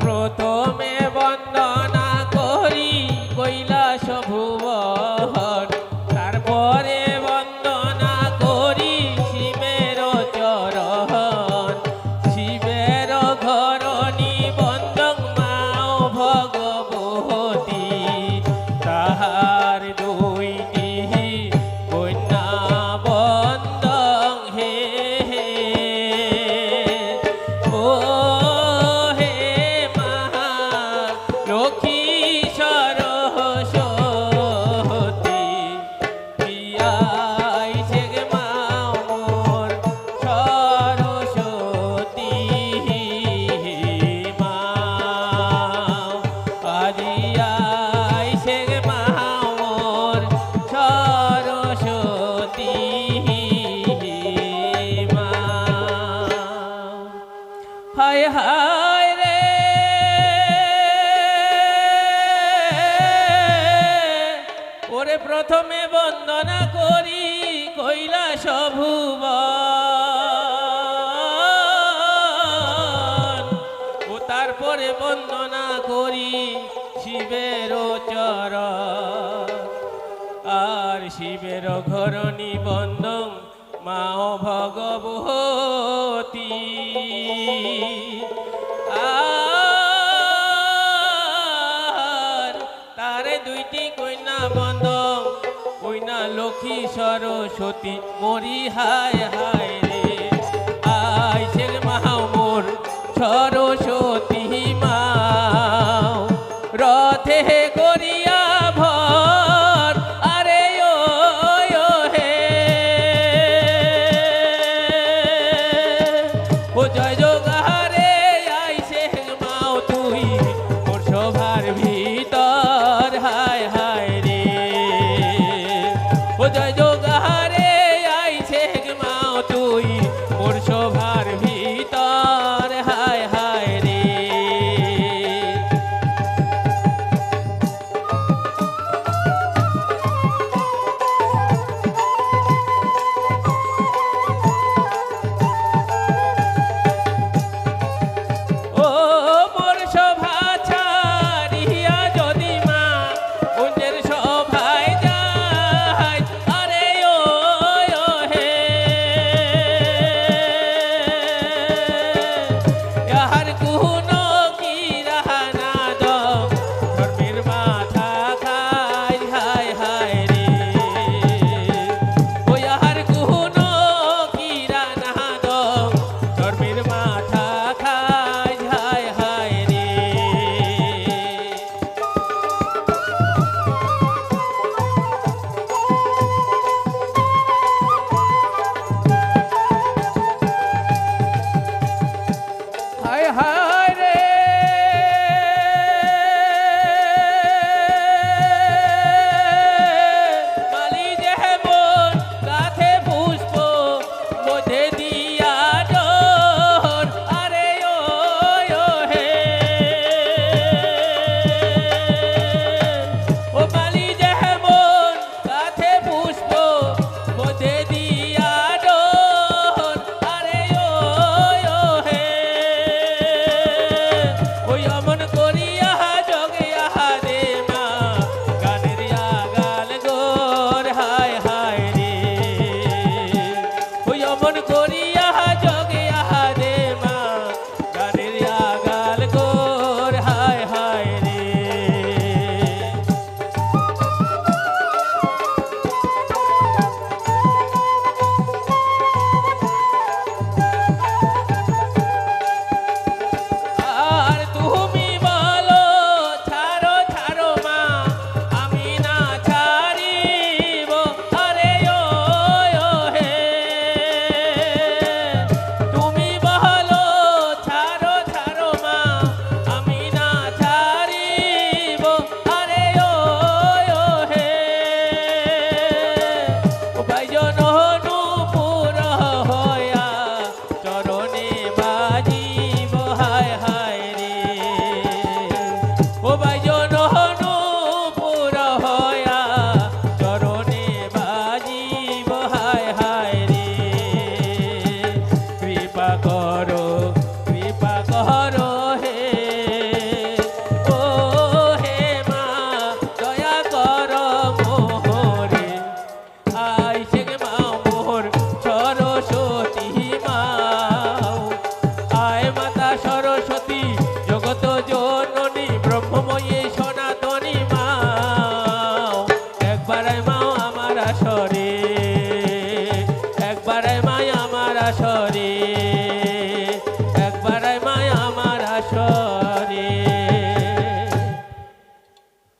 ব্রত করে প্রথমে বন্দনা করি কৈলাস ভুব ও তারপরে বন্দনা করি, শিবের চর আর শিবের ঘরণি নিবন্ধম মা ভগবতী। আর তার দুইটি কন্যা বন্ধ লক্ষ্মী সরস্বতী মরি হায় হায় রে। আয় শেখ মাহমুর সরস্বতী।